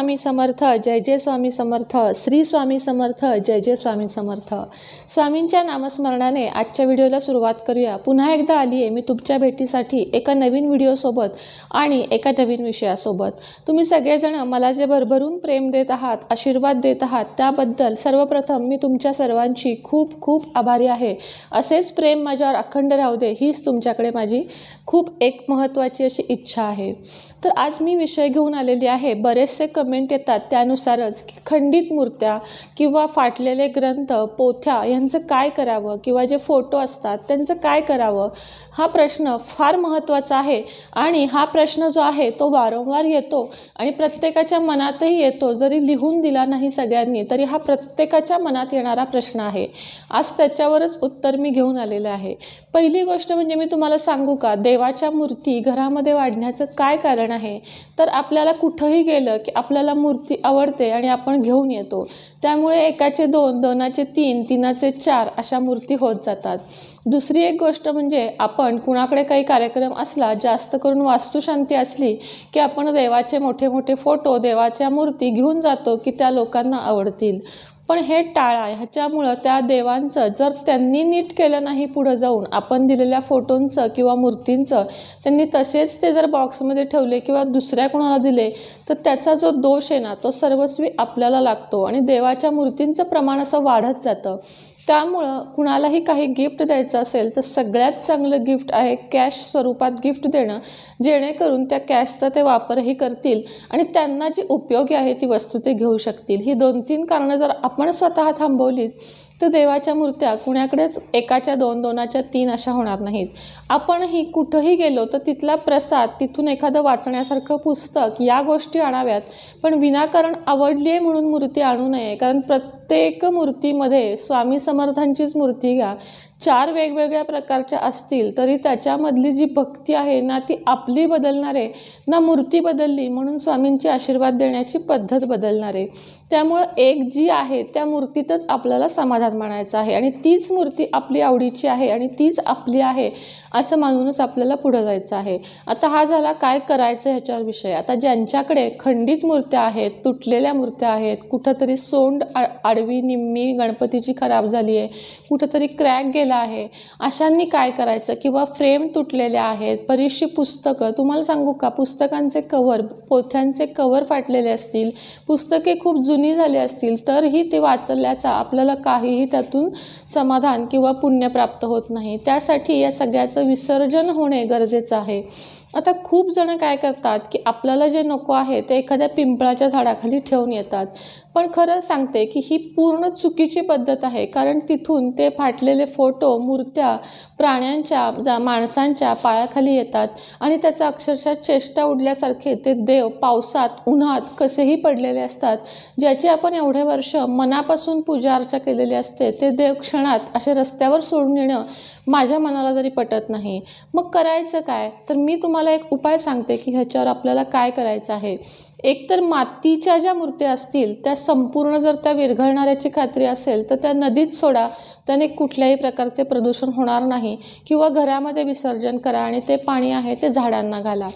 स्वामी समर्थ जय जय स्वामी समर्थ श्री स्वामी समर्थ जय जय स्वामी समर्थ. स्वामींच्या नामस्मरणाने आजच्या व्हिडिओला सुरुवात करूया. पुन्हा एकदा आली आहे मी तुमच्या भेटीसाठी एका नवीन व्हिडिओसोबत आणि एका नवीन विषयासोबत. तुम्ही सगळेजण मला जे भरभरून प्रेम देत आहात आशीर्वाद देत आहात त्याबद्दल सर्वप्रथम मी तुमच्या सर्वांची खूप खूप आभारी आहे. असेच प्रेम माझ्यावर अखंड राहू दे हीच तुमच्याकडे माझी खूप एक महत्त्वाची अशी इच्छा आहे. तर आज मी विषय घेऊन आलेली आहे बरेचसे कमेंट येतात त्यानुसारच की खंडित मूर्त्या किंवा फाटलेले ग्रंथ पोथ्या यांचं काय करावं किंवा जे फोटो असतात त्यांचं काय करावं? हा प्रश्न फार महत्त्वाचा आहे आणि हा प्रश्न जो आहे तो वारंवार येतो आणि प्रत्येकाच्या मनातही येतो. जरी लिहून दिला नाही सगळ्यांनी तरी हा प्रत्येकाच्या मनात येणारा प्रश्न आहे. आज त्याच्यावरच उत्तर मी घेऊन आलेलं आहे. पहिली गोष्ट म्हणजे मी तुम्हाला सांगू का? देवाच्या मूर्ती घरामध्ये वाढण्याचं काय कारण आहे? तर आपल्याला कुठंही गेलं की आपल्याला मूर्ती आवडते आणि आपण घेऊन येतो. त्यामुळे एकाचे दोन दोनाचे तीन तीनाचे चार अशा मूर्ती होत जातात. दुसरी एक गोष्ट म्हणजे आपण कुणाकडे काही कार्यक्रम असला जास्त करून वास्तुशांती असली की आपण देवाचे मोठे मोठे फोटो देवाच्या मूर्ती घेऊन जातो की त्या लोकांना आवडतील. पण हे टाळा ह्याच्यामुळं त्या देवांचं जर त्यांनी नीट केलं नाही पुढं जाऊन आपण दिलेल्या फोटोंचं किंवा मूर्तींचं त्यांनी तसेच ते जर बॉक्समध्ये ठेवले किंवा दुसऱ्या कोणाला दिले तर त्याचा जो दोष आहे ना तो सर्वस्वी आपल्याला लागतो. आणि देवाच्या मूर्तींचं प्रमाण असं वाढत जातं. त्यामुळं कुणालाही काही गिफ्ट द्यायचं असेल तर सगळ्यात चांगलं गिफ्ट आहे कॅश स्वरूपात गिफ्ट देणं जेणेकरून त्या कॅशचा ते वापरही करतील आणि त्यांना जी उपयोगी आहे ती वस्तू ते घेऊ शकतील. ही दोन तीन कारणं जर आपण स्वतः थांबवलीत तर देवाच्या मूर्त्या कुणाकडेच एकाच्या दोन दोनाच्या तीन अशा होणार नाहीत. आपणही कुठंही गेलो तर तिथला प्रसाद तिथून एखादं वाचण्यासारखं पुस्तक या गोष्टी आणाव्यात. पण विनाकारण आवडली आहे म्हणून मूर्ती आणू नये कारण प्रत्येक मूर्तीमध्ये स्वामी समर्थांचीच मूर्ती घ्या. चार वेगवेगळ्या प्रकारच्या असतील तरी त्याच्यामधली जी भक्ती आहे ना ती आपली बदलणार आहे. ना मूर्ती बदलली म्हणून स्वामींचे आशीर्वाद देण्याची पद्धत बदलणार आहे. त्यामुळं एक जी आहे त्या मूर्तीतच आपल्याला समाधान मानायचं आहे. आणि तीच मूर्ती आपली आवडीची आहे आणि तीच आपली आहे असं मानूनच आपल्याला पुढं जायचं आहे. आता हा झाला काय करायचं ह्याच्यावर विषय. आता ज्यांच्याकडे खंडित मूर्त्या आहेत तुटलेल्या मूर्त्या आहेत कुठंतरी सोंड आ आडवी निम्मी गणपतीची खराब झाली आहे. कुठंतरी क्रॅक गेला आहे. अशांनी काय करायचं? किंवा फ्रेम तुटलेल्या आहेत बरीचशी पुस्तकं. तुम्हाला सांगू का? पुस्तकांचे कवर पोथ्यांचे कवर फाटलेले असतील. पुस्तके खूप जुनी झाली असतील तरीही ते वाचल्याचा आपल्याला काहीही त्यातून समाधान किंवा पुण्य प्राप्त होत नाही. त्यासाठी या सगळ्याचं विसर्जन होणे गरजेचं आहे. आता खूप जण काय करतात की आपल्याला जे नको आहे ते एखाद्या पिंपळाच्या झाडाखाली ठेवून येतात. पण खरं सांगते की ही पूर्ण चुकीची पद्धत आहे. कारण तिथून ते फाटलेले फोटो मूर्त्या प्राण्यांच्या जा माणसांच्या पायाखाली येतात आणि त्याचा अक्षरशः चेष्टा उडल्यासारखे ते देव पावसात उन्हात कसेही पडलेले असतात. ज्याची आपण एवढे वर्ष मनापासून पूजा अर्चा केलेली असते ते देव क्षणात असे रस्त्यावर सोडून येणं माझ्या मनाला जरी पटत नाही मग करायचं काय? तर मी तुम्हाला एक उपाय सांगते की ह्याच्यावर आपल्याला काय करायचं आहे. एकतर मातीच्या ज्या मूर्त्या असतील त्या संपूर्ण जर त्या विरघळणाऱ्याची खात्री असेल तर त्या नदीत सोडा. त्याने कुठल्याही प्रकारचे प्रदूषण होणार नाही. किंवा घरामध्ये विसर्जन करा आणि ते पाणी आहे ते झाडांना घाला.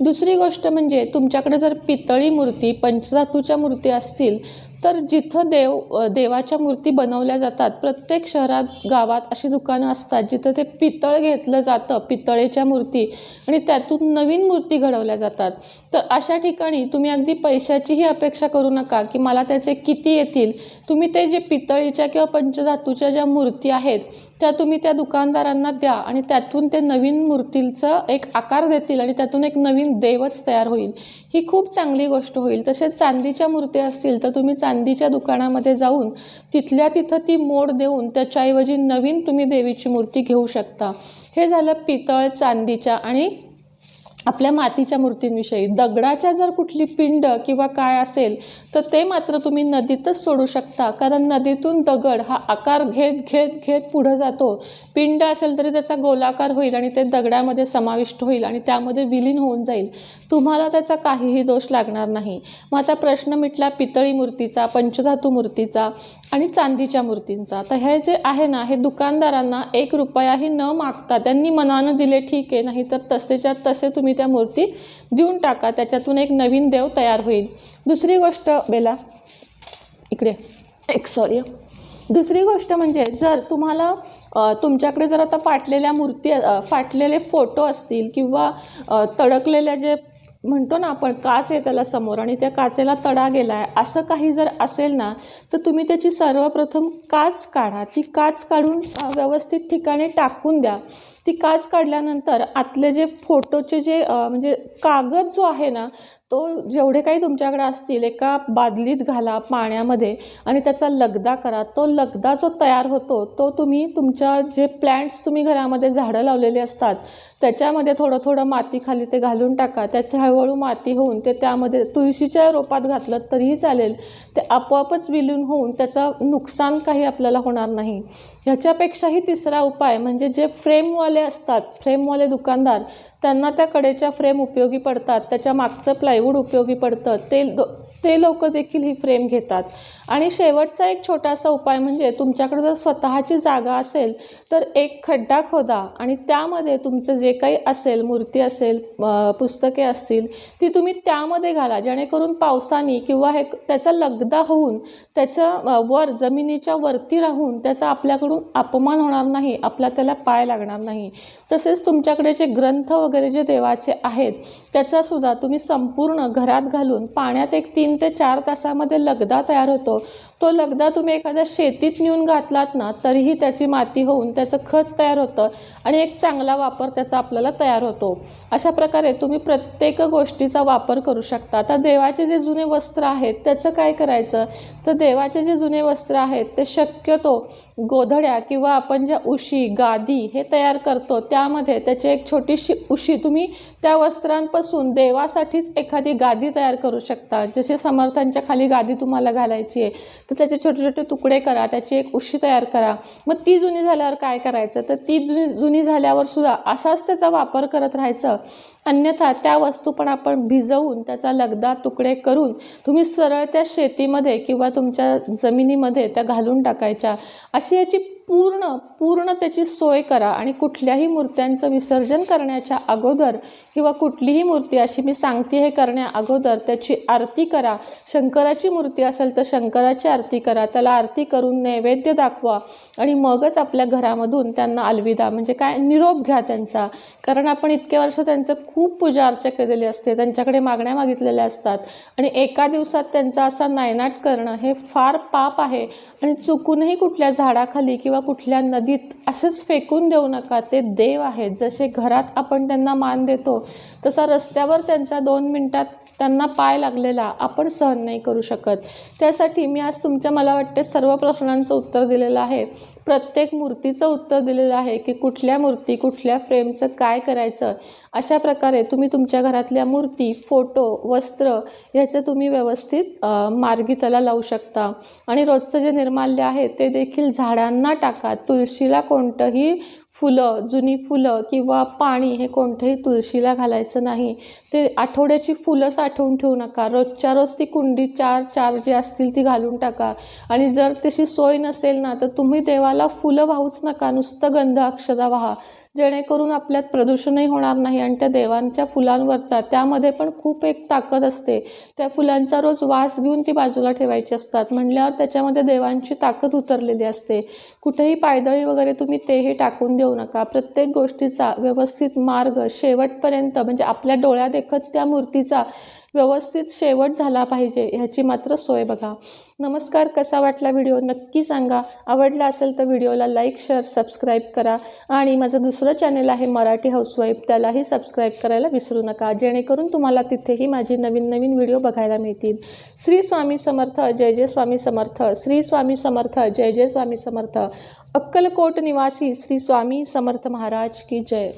दुसरी गोष्ट म्हणजे तुमच्याकडे जर पितळी मूर्ती पंचधातूच्या मूर्ती असतील तर जिथं देव देवाच्या मूर्ती बनवल्या जातात प्रत्येक शहरात गावात अशी दुकानं असतात जिथं ते पितळ घेतलं जातं पितळेच्या मूर्ती आणि त्यातून नवीन मूर्ती घडवल्या जातात. तर अशा ठिकाणी तुम्ही अगदी पैशाचीही अपेक्षा करू नका की मला त्याचे किती येतील. तुम्ही ते जे पितळीच्या किंवा पंचधातूच्या ज्या मूर्ती आहेत त्या तुम्ही त्या दुकानदारांना द्या आणि त्यातून ते नवीन मूर्तींचं एक आकार देतील आणि त्यातून एक नवीन देवच तयार होईल. ही खूप चांगली गोष्ट होईल. तसेच चांदीच्या मूर्ती असतील तर तुम्ही चांदीच्या दुकानामध्ये जाऊन तिथल्या तिथं ती मोड देऊन त्याच्याऐवजी नवीन तुम्ही देवीची मूर्ती घेऊ शकता. हे झालं पितळ चांदीच्या आणि आपल्या मातीच्या मूर्तींविषयी. दगडाच्या जर कुठली पिंड किंवा काय असेल तर ते मात्र तुम्ही नदीतच सोडू शकता. कारण नदीतून दगड हा आकार घेत घेत घेत पुढं जातो. पिंड असेल तरी त्याचा गोलाकार होईल आणि ते दगडामध्ये समाविष्ट होईल आणि त्यामध्ये विलीन होऊन जाईल. तुम्हाला त्याचा काहीही दोष लागणार नाही. मग आता प्रश्न मिटला पितळी मूर्तीचा पंचधातू मूर्तीचा. आणि चांदीच्या मूर्तींचा. आता हे जे आहे ना हे दुकानदारांना एक रुपयाही न मागता त्यांनी मनानं दिले ठीक आहे नाही तर तसेच्या तसे तुम्ही त्या मूर्ती देऊन टाका त्याच्यातून एक नवीन देव तयार होईल. दुसरी गोष्ट बेला इकडे. एक सॉरी दुसरी गोष्ट म्हणजे जर तुम्हाला तुमच्याकडे जर आता फाटलेल्या मूर्ती फाटलेले फोटो असतील किंवा तडकलेल्या जे म्हणतो ना आपण काच आहे त्याला समोर आणि त्या काचेला तडा गेला आहे असं काही जर असेल ना तर तुम्ही त्याची सर्वप्रथम काच काढा. ती काच काढून व्यवस्थित ठिकाणी टाकून द्या. ती काच काढल्यानंतर आतले जे फोटोचे जे म्हणजे कागद जो आहे ना तो जेवढे काही तुमच्याकडे असतील एका बादलीत घाला पाण्यामध्ये आणि त्याचा लगदा करा. तो लगदा जो तयार होतो तो तुम्ही तुमच्या जे प्लॅन्ट्स तुम्ही घरामध्ये झाडं लावलेली असतात त्याच्यामध्ये थोडं थोडं माती खाली ते घालून टाका. त्याची हळूहळू माती होऊन ते त्यामध्ये तुळशीच्या रोपात घातलं तरीही चालेल. ते आपोआपच विलून होऊन त्याचं नुकसान काही आपल्याला होणार नाही. ह्याच्यापेक्षाही तिसरा उपाय म्हणजे जे फ्रेमवाल असतात. फ्रेमवाले दुकानदार त्यांना त्या कडेच्या फ्रेम उपयोगी पडतात. त्याच्या मागचं प्लायवूड उपयोगी पडतं. ते ते लोक देखील ही फ्रेम घेतात. आणि शेवटचा एक छोटासा उपाय म्हणजे तुमच्याकडे जर स्वतःची जागा असेल तर एक खड्डा खोदा आणि त्यामध्ये तुमचं जे काही असेल मूर्ती असेल पुस्तके असतील ती तुम्ही त्यामध्ये घाला. जेणेकरून पावसाने किंवा हे त्याचा लगदा होऊन त्याच्या वर जमिनीच्या वरती राहून त्याचा आपल्याकडून अपमान होणार नाही आपला त्याला पाय लागणार नाही. तसेच तुमच्याकडे जे ग्रंथ वगैरे जे देवाचे आहेत त्याचासुद्धा तुम्ही संपूर्ण घरात घालून पाण्यात एक तीन ते चार तासामध्ये लगदा तयार होतो. estou तो लगदा तुम्ही एखाद्या शेतीत नेऊन घातलात ना तरीही त्याची माती होऊन त्याचं खत तयार होतं आणि एक चांगला वापर त्याचा आपल्याला तयार होतो. अशा प्रकारे तुम्ही प्रत्येक गोष्टीचा वापर करू शकता. आता देवाचे जे जुने वस्त्र आहेत त्याचं काय करायचं? तर देवाचे जे जुने वस्त्र आहेत ते शक्यतो गोधड्या किंवा आपण ज्या उशी गादी हे तयार करतो त्यामध्ये त्याची एक छोटीशी उशी तुम्ही त्या वस्त्रांपासून देवासाठीच एखादी गादी तयार करू शकता. जसे समर्थांच्या खाली गादी तुम्हाला घालायची आहे तर त्याचे छोटे छोटे तुकडे करा त्याची एक उशी तयार करा. मग ती जुनी झाल्यावर काय करायचं? तर ती जुनी जुनी झाल्यावर सुद्धा असाच त्याचा वापर करत राहायचं. अन्यथा त्या वस्तू पण आपण भिजवून त्याचा लगदा तुकडे करून तुम्ही सरळ त्या शेतीमध्ये किंवा तुमच्या जमिनीमध्ये त्या घालून टाकायच्या. अशी याची पूर्ण पूर्ण त्याची सोय करा आणि कुठल्याही मूर्त्यांचं विसर्जन करण्याच्या अगोदर किंवा कुठलीही मूर्ती अशी मी सांगते हे करण्या अगोदर त्याची आरती करा. शंकराची मूर्ती असेल तर शंकराची आरती करा. त्याला आरती करून नैवेद्य दाखवा आणि मगच आपल्या घरामधून त्यांना अलविदा म्हणजे काय निरोप घ्या त्यांचा. कारण आपण इतके वर्ष त्यांचं खूप पूजा अर्चा केलेली असते त्यांच्याकडे मागण्या मागितलेल्या असतात आणि एका दिवसात त्यांचा असा नायनाट करणं हे फार पाप आहे. आणि चुकूनही कुठल्या झाडाखाली किंवा कुठल्या नदीत असंच फेकून देऊ नका. ते देव आहेत. जसे घरात आपण त्यांना मान देतो तसा रस्त्यावर त्यांचा दोन मिनटात त्यांना पाय लागलेला आपण सहन नाही करू शकत. त्यासाठी मी आज तुमच्या मला वाटते सर्व प्रश्नांचं उत्तर दिलेलं आहे. प्रत्येक मूर्तीचं उत्तर दिलेलं आहे की कुठल्या मूर्ती कुठल्या फ्रेमचं काय करायचं? अशा प्रकारे तुम्ही तुमच्या घरातल्या मूर्ती फोटो वस्त्र ह्याचं तुम्ही व्यवस्थित मार्गी त्याला लावू शकता. आणि रोजचं जे निर्माल्य आहे ते देखील झाडांना टाका. तुळशीला कोणतंही फुलं जुनी फुलं किंवा पाणी हे कोणतंही तुळशीला घालायचं नाही. ते आठवड्याची फुलं साठवून ठेवू नका. रोजच्या रोज ती कुंडी चार चार जी असतील ती घालून टाका. आणि जर तशी सोय नसेल ना तर तुम्ही देवाला फुलं वाहूच नका. नुसतं गंध अक्षदा वाहा. जेणेकरून आपल्यात प्रदूषणही होणार नाही आणि त्या देवांच्या फुलांवरचा त्यामध्ये पण खूप एक ताकद असते. त्या फुलांचा रोज वास घेऊन ती बाजूला ठेवायची असतात. म्हणल्यावर त्याच्यामध्ये देवांची ताकद उतरलेली असते. कुठेही पायदळी वगैरे तुम्ही तेही टाकून देऊ नका. प्रत्येक गोष्टीचा व्यवस्थित मार्ग शेवटपर्यंत म्हणजे आपल्या डोळ्या देखत त्या मूर्तीचा व्यवस्थित शेवट झाला पाहिजे ह्याची मात्र सोय बघा. नमस्कार कसा वाटला व्हिडिओ नक्की सांगा. आवडला असेल तर व्हिडिओला लाईक शेअर सबस्क्राईब करा. आणि माझं दुसरं चॅनल आहे मराठी हाऊसवाईफ त्यालाही सबस्क्राईब करायला विसरू नका जेणेकरून तुम्हाला तिथेही माझी नवीन नवीन व्हिडिओ बघायला मिळतील. श्री स्वामी समर्थ जय जय स्वामी समर्थ श्री स्वामी समर्थ जय जय स्वामी समर्थ. अक्कलकोट निवासी श्री स्वामी समर्थ महाराज की जय.